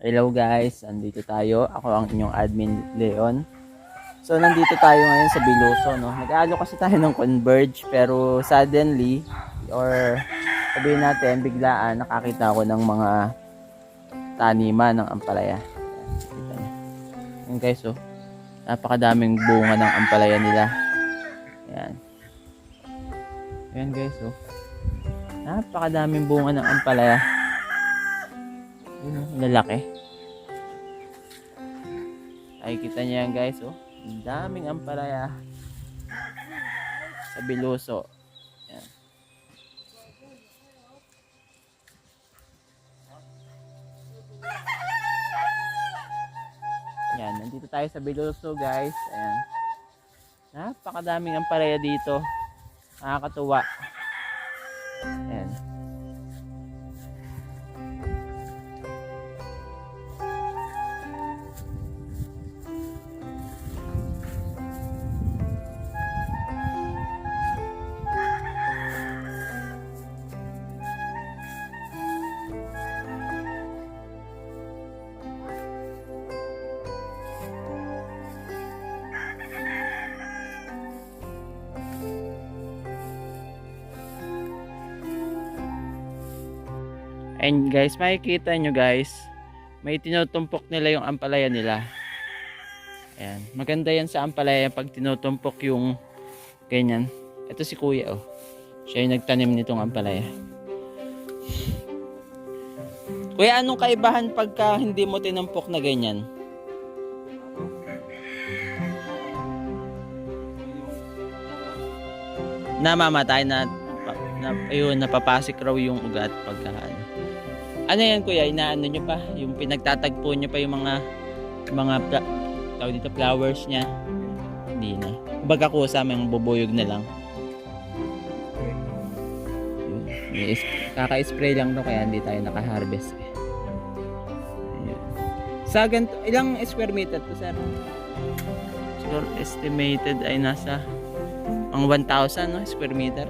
Hello guys, andito tayo. Ako ang inyong admin Leon. So nandito tayo ngayon sa Biloso, no. Nag-aalo kasi tayo ng Converge pero suddenly or sabihin natin biglaan nakakita ako ng mga taniman ng ampalaya. Kita niyo. Ayan guys, oh. Napakadaming bunga ng ampalaya nila. Ayan. Ayan guys, oh. Napakadaming bunga ng ampalaya. Yun, oh, lalaki. Ay, kita niya guys, oh. Ang daming ampalaya. Sa Biloso. Yan. Yan, nandito tayo sa Biloso guys. Ayan. Napakadaming ampalaya dito. Nakakatuwa. Ayan. And guys, makikita nyo guys, may tinutumpok nila yung ampalaya nila. Ayan. Maganda yan sa ampalaya pag tinutumpok yung ganyan. Ito si kuya oh. Siya yung nagtanim nitong ampalaya. Kuya, anong kaibahan pagka hindi mo tinumpok na ganyan? Namamatay na, na ayun, napapasik raw yung ugat pagka ano. Ano yan kuya, inaano nyo pa? Yung pinagtatagpo nyo pa yung mga mga tawag dito flowers niya. Hindi na. Baga kusa, may bubuyog na lang. Kaka-spray lang to kaya hindi tayo naka-harvest. Eh. Ayun. Sa ganito, ilang square meter to sir? Siguro estimated ay nasa ang 1,000 no, square meter.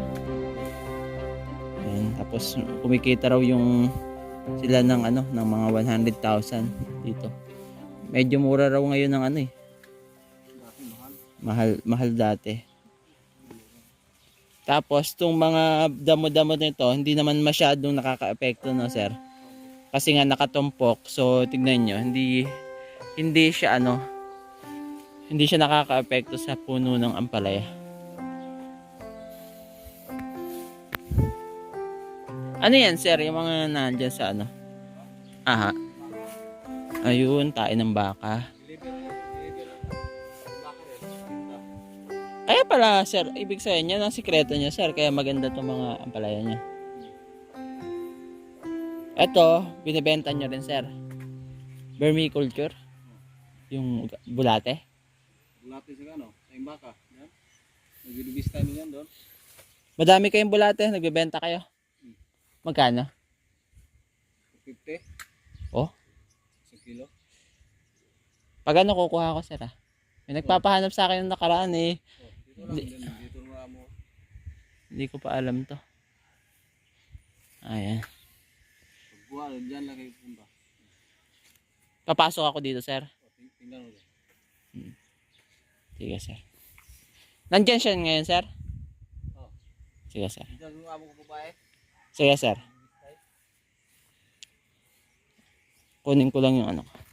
Ayun. Tapos kumikita raw yung sila ng ano ng mga 100,000 dito. Medyo mura raw ngayon ng ano eh. Mahal mahal dati. Tapos tong mga damo-damo nito, hindi naman masyadong nakakaapekto no, sir. Kasi nga nakatumpok. So tignan nyo, hindi hindi siya ano hindi siya nakakaapekto sa puno ng ampalaya. Ano yan, sir? Yung mga nandyan sa ano? Aha. Ayun, tayo ng baka. Kaya pala, sir, ibig sabihin yan ang sikreto niya, sir. Kaya maganda itong mga ampalaya niya. Ito, binibenta nyo rin, sir. Vermiculture. Yung bulate. Bulate sa ano, sa imbaka. Yan. Nagbibista nyo yan doon. Madami kayong bulate, nagbebenta kayo. Magkano? 50. Oh? Sa kilo. Pag ano kukuha ko, sir, ah. May nagpapahanap sa akin ng nakaraan, eh. Oh, dito lang. Dito, dito mo. Hindi ko pa alam to. Ayan. Pagbuha, dyan lang kayo punta. Papasok ako dito, sir. O, ting- tingnan mo dyan. Sige, sir. Nandyan siya ngayon, sir? Oh. Sige, sir. Dyan yung amo ko babae. Sige, sir. Kunin ko lang yung ano. ko.